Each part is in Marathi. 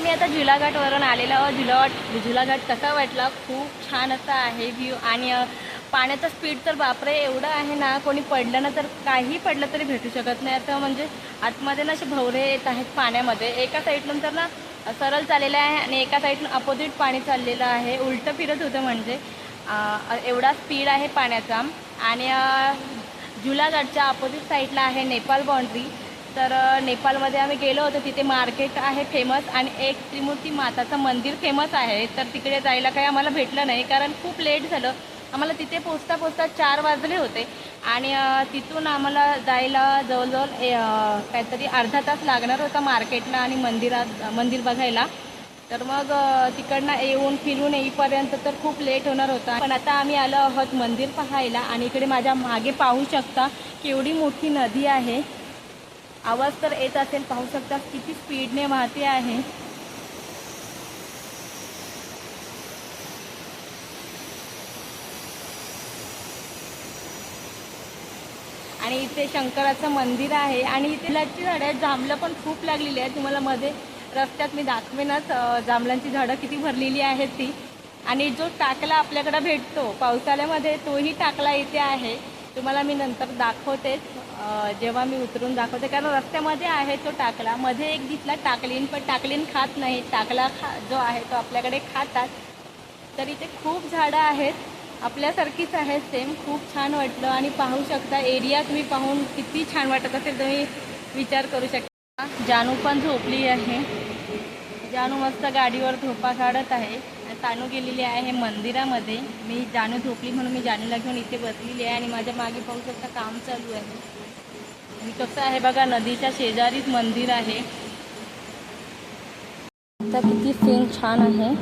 आम्ही आता झुलाघाटवरून आलेलो आहोत. झुलाघाट झुलाघाट कसा वाटला? खूप छान असा आहे व्ह्यू आणि पाण्याचा पाण्याचं स्पीड तर बापरे एवढं आहे ना कोणी पडलं ना तर काही पडलं तरी भेटू शकत नाही. आता म्हणजे आतमध्ये ना असे भवरे येत आहेत पाण्यामध्ये. एका साईडनं तर ना सरळ चाललेलं आहे आणि एका साईडनं अपोजिट पाणी चाललेलं आहे. उलटं फिरत होतं म्हणजे. एवढा स्पीड आहे पाण्याचा. आणि झुलाघाटच्या अपोजिट साईडला आहे नेपाळ बाँड्री तर नेपाळमध्ये आम्ही गेलो होतो. तिथे मार्केट आहे फेमस आणि एक त्रिमूर्ती माताचं मंदिर फेमस आहे. तर तिकडे जायला काही आम्हाला भेटलं नाही. कारण खूप लेट झालं. आम्हाला तिथे पोचता पोचता चार वाजले होते. आणि तिथून आम्हाला जायला जवळजवळ ए, काहीतरी अर्धा तास लागणार होता मार्केटला आणि मंदिरात मंदिर बघायला. तर मग तिकडनं येऊन फिरून येईपर्यंत तर खूप लेट होणार होता. पण आता आम्ही आलो आहोत मंदिर पाहायला आणि इकडे माझ्या मागे पाहू शकता केवढी मोठी नदी आहे. आवाज तर येत असेल पाहू शकता किती स्पीडने वाहते आहे. आणि इथे शंकराचं मंदिर आहे. आणि इथे लाची झाडं आहेत जांभळं पण खूप लागलेली आहेत. तुम्हाला मध्ये रस्त्यात मी दाखवेनच जांभळांची झाडं किती भरलेली आहेत ती. आणि जो टाकला आपल्याकडे भेटतो पावसाळ्यामध्ये तोही टाकला इथे आहे. तुम्हाला मी नंतर दाखवतेच. जेव्हा मी उतरून दाखवते कारण रस्त्यामध्ये आहे तो टाकला. मध्ये एक दिसला टाकलीन पण टाकलीन खात नाही. टाकला खा जो आहे तो आपल्याकडे खातात. तर इथे खूप झाडं आहेत. आपल्यासारखीच आहेत सेम खूप छान वाटलं. आणि पाहू शकता एरिया तुम्ही पाहून किती छान वाटत असेल तुम्ही विचार करू शकता. जानू पण झोपली आहे. जानू मस्त गाडीवर झोपा काढत आहे. तानू गेलेली आहे मंदिरामध्ये. मी जानू झोपली म्हणून मी जानूला घेऊन इथे बसलेली आहे आणि माझ्या मागे पाहू शकता काम चालू आहे. कसं आहे बघा नदीच्या शेजारीच मंदिर आहे. आता किती सीन छान आहे.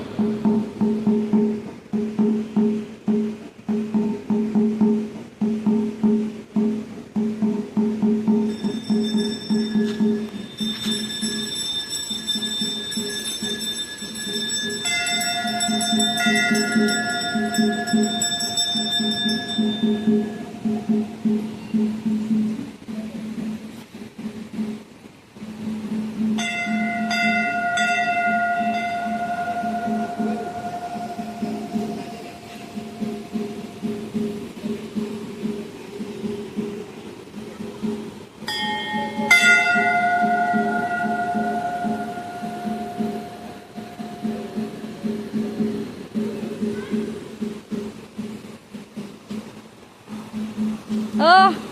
啊。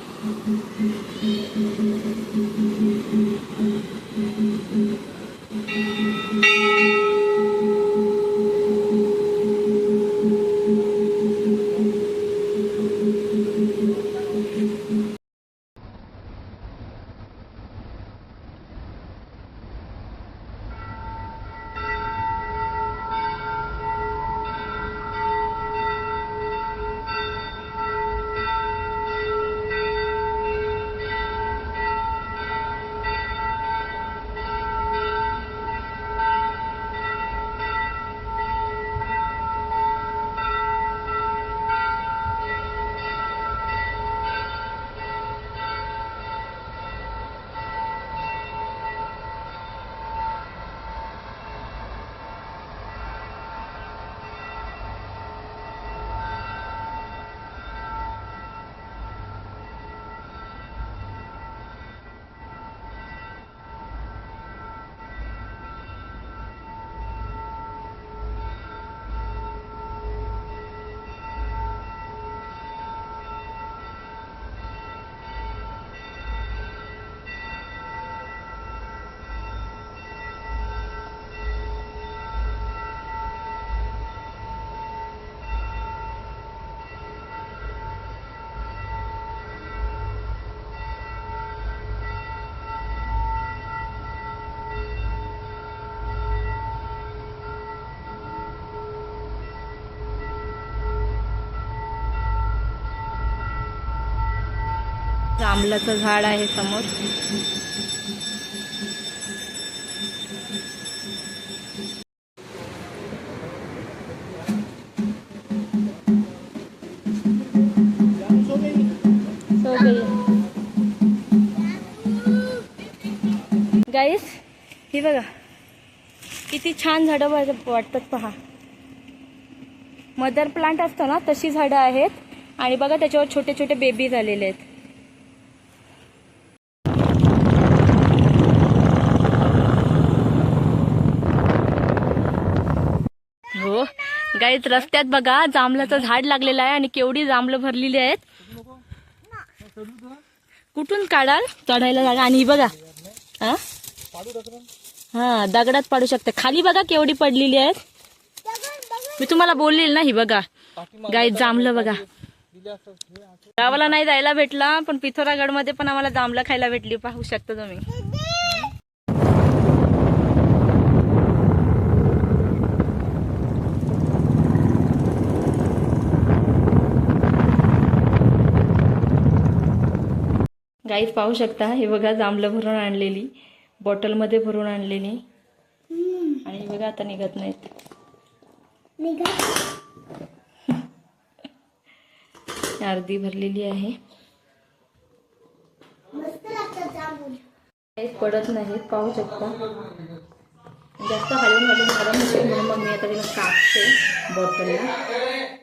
आंबलाचं झाड आहे समोर. गाईस ही बघा. किती छान झाडं वाटतात पहा. मदर प्लांट असतो ना तशी झाडं आहेत. आणि बघा त्याच्यावर छोटे छोटे बेबी झालेले आहेत हो गाईत रस्त्यात बघा जांभळाचं झाड लागलेलं आहे आणि केवढी जांभळं भरलेली आहेत. कुठून काढाल? चढायला जागा. आणि ही बघा. हा? हा दगडात पाडू शकते. खाली बघा केवढी पडलेली आहेत. मी तुम्हाला बोललेली ना ही बघा. गाईत जांभलं बघा. गावाला नाही जायला भेटला पण पिथोरागडमध्ये पण आम्हाला जांभलं खायला भेटली. पाहू शकता तुम्ही. गाईज पाहू शकता. हे बघा जांभलं भरून आणलेली. बॉटलमध्ये भरून आणलेली. आणि हे बघा आता निघत नाहीत. अर्धी भरलेली आहे. काहीच पडत नाहीत पाहू शकता. जास्त हलवून हलवून गरम होते म्हणून मग मी आता तिला कापते बॉटलला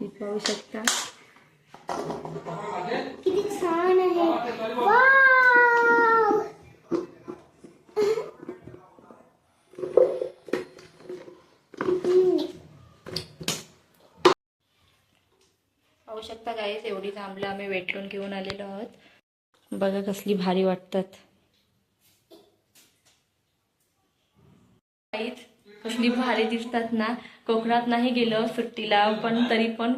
ही पाहू शकता. किती छान पाहू शकता गाईस एवढी जांभळं आम्ही वेटलून घेऊन आलेलो आहोत. बघा कसली भारी वाटतात गाईस कसली भारी दिसतात ना. कोकणात नाही गेलं सुट्टीला पण तरी पण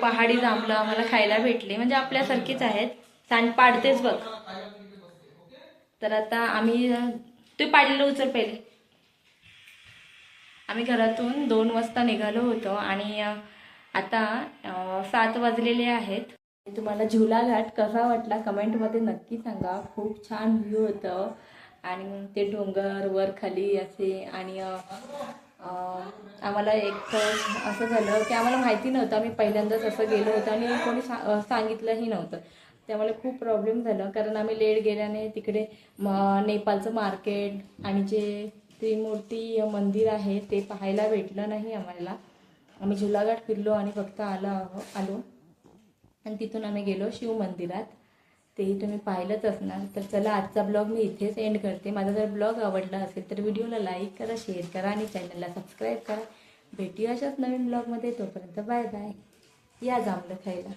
पहाडी जांभळं आम्हाला खायला भेटले. म्हणजे आपल्यासारखीच आहेत. सांड पाडतेच बघ. तर आता आम्ही ते पाडलेलं उचल पहिले. आम्ही घरातून दोन वाजता निघालो होतो आणि आता सात वाजलेले आहेत. तुम्हाला झुला घाट कसा वाटला कमेंटमध्ये नक्की सांगा. खूप छान व्ह्यू होतं. आणि ते डोंगर वर खाली असे आणि आम्हाला एक असं झालं की आम्हाला माहिती नव्हतं. आम्ही पहिल्यांदाच असं गेलो होतो आणि कोणी सा सांगितलंही नव्हतं. त्यामुळे खूप प्रॉब्लेम झाला कारण आम्ही लेट गेल्याने तिकडे म नेपाळचं मार्केट आणि जे त्रिमूर्ती मंदिर आहे ते पाहायला भेटलं नाही आम्हाला. आम्ही झुलाघाट फिरलो आणि फक्त आलो आहो आलो. आणि तिथून आम्ही गेलो शिव मंदिरात. तेही तुम्ही पाहिलंच असणार. तर चला आजचा ब्लॉग मी इथेच एंड करते. माझा जर ब्लॉग आवडला असेल तर व्हिडिओला लाईक करा शेअर करा आणि चॅनलला सबस्क्राईब करा. भेटूया अशाच नवीन ब्लॉगमध्ये. तोपर्यंत बाय बाय या जांभलं खायला.